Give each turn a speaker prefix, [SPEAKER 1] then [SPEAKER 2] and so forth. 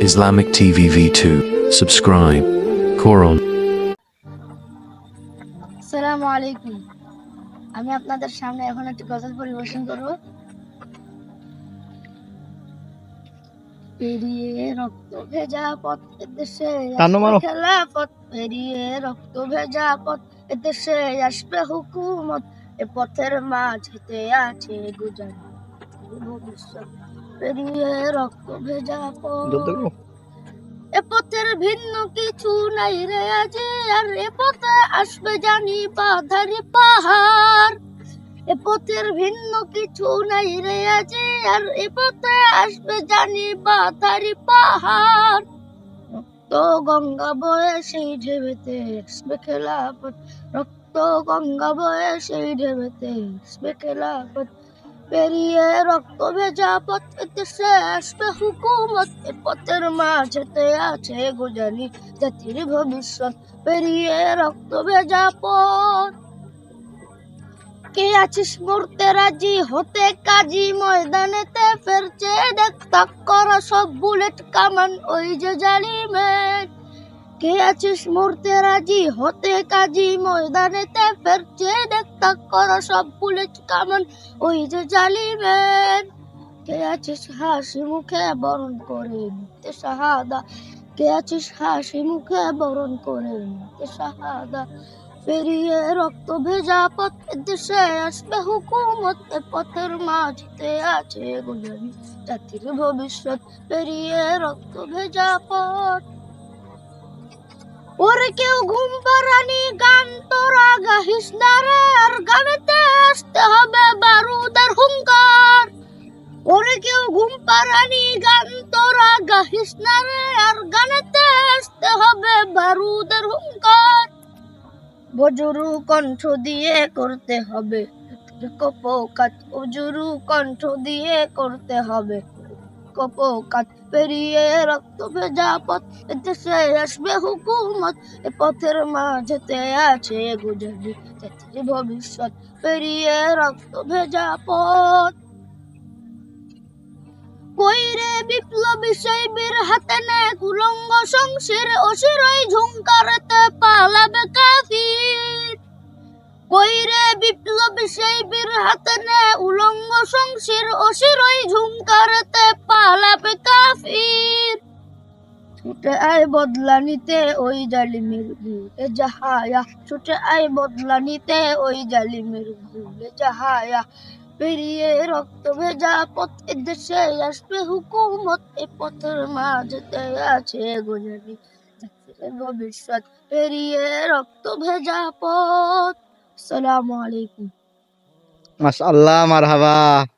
[SPEAKER 1] Islamic TV V2. Subscribe. Quran.
[SPEAKER 2] আসসালামু আলাইকুম আমি আপনাদের সামনে এখন একটি গজল পরিবেশন করব পেরিয়ে রক্ত ভেজা পথ এদেশে। খেলা পথ পেরিয়ে রক্ত ভেজা পথ এদেশে আসবে হুকুমত এ পথের মাঝেতে আছে গুজার ভবিষ্যৎ পেরিয়ে রক্ত ভেজা এ পথের ভিন্ন কিছু নাই রে আজি আর এ পথে আসবে জানি বাধারি পাহাড়। এ পথের ভিন্ন কিছু নাই রে আজি আর এ পথে আসবে জানি বাধারি পাহাড়। রক্ত গঙ্গা বয়ে সেই ঢেবেতে আসবে খেলাপথ। রক্ত গঙ্গা বয়ে সেই ঢেবেতে আসবে খেলাপথ। পেরিয়ে রক্ত ভেজা পথ দেশে আসবে হুকুমত এ পথের মাঝেতে আছে গুজানি, জাতির ভবিষ্যৎ। পেরিয়ে রক্ত ভেজা পথ। কে আছিস মরতে রাজি? হতে কাজী ময়দানেতে ফেরছে দেখ, তাক করা সব বুলেট কামান, ওই যে জালিমের কে আছিস মরতে রাজি? হতে কাজী ময়দানেতে ফেরছে দেখ তাক করা সব বুলেট কামান। ওই যে জালিমের। কে আছিস হাসি মুখে বরণ করে নিতে শাহাদা কে আছিস হাসি মুখে বরণ করে নিতে শাহাদা পেরিয়ে রক্ত ভেজা পথ দেশে আসবে হুকুমত পথের মাঝতে আছে গুজারি জাতির ভবিষ্যৎ। পেরিয়ে রক্ত ভেজা পথ ওরে কেউ ঘুম পারানি গান তোরা গাহিস না রে, আর গানেতে আসতে হবে বারুদের হুঙ্কার। ওরে কেউ ঘুম পারানি গান তোরা গাহিস না রে, আর গানেতে আসতে হবে বারুদের হুঙ্কার। বজরু কণ্ঠ দিয়ে করতে হবে, কপকাত অজুরু কণ্ঠ দিয়ে করতে হবে। কপকাত পেরিয়ে রক্ত ভেজা পথ দেশে আসবে হুকুমত, এ পথের মাঝেতে আছে গুজরি ভবিষ্যৎ কইরে বিপ্লবী হাতে নে কুলঙ্গ সংসির অসিরই পালাবে বিপ্লবী সেই বীর হাতে নে উলঙ্গ সংসির অসিরই ঝুঙ্কারতে পালাবে কাফির। ছুটে আয় বদলা নিতে ওই জালিমের ভুলে যাহায়া। ছুটে আয় বদলা নিতে ওই জালিমের ভুলে যাহায়া। পেরিয়ে রক্ত ভেজা পথ দেশে আসবে হুকুমত, এ পথের মাঝতে আছে জাতির ভবিষ্যৎ পেরিয়ে রক্ত ভেজা পথ السلام عليكم.
[SPEAKER 3] ما شاء الله مرحبا.